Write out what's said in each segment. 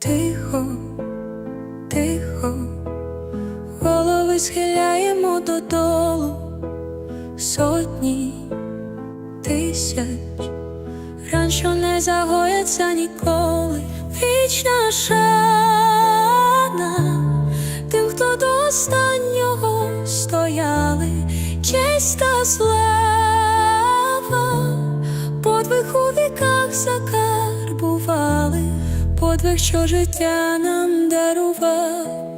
Тихо, тихо, голови схиляємо додолу. Сотні тисяч, ран, що не загояться ніколи, вічна шана тим, хто до останнього стояли, честь та слава, подвиг у віках закарбували, подвиг, що життя нам дарував.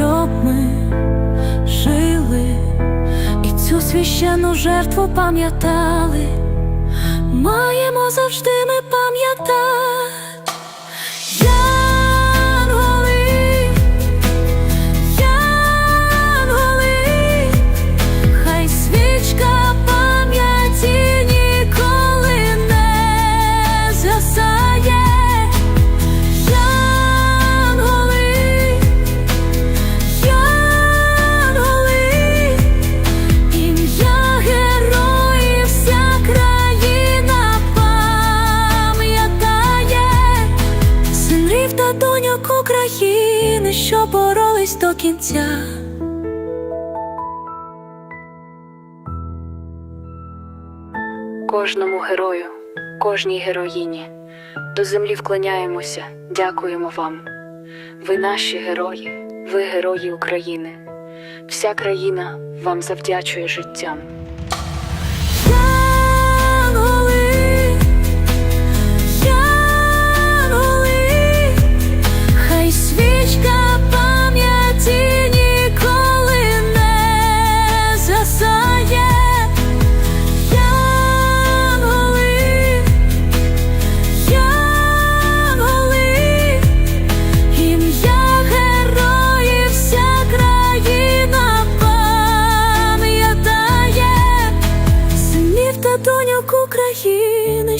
щоб ми жили і цю священну жертву пам'ятали, маємо завжди ми пам'ятати. Та доньок України, що боролись до кінця. Кожному герою, кожній героїні до землі вклоняємося, дякуємо вам. Ви наші герої, ви герої України. Вся країна вам завдячує життям.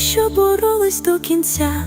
Що боролись до кінця.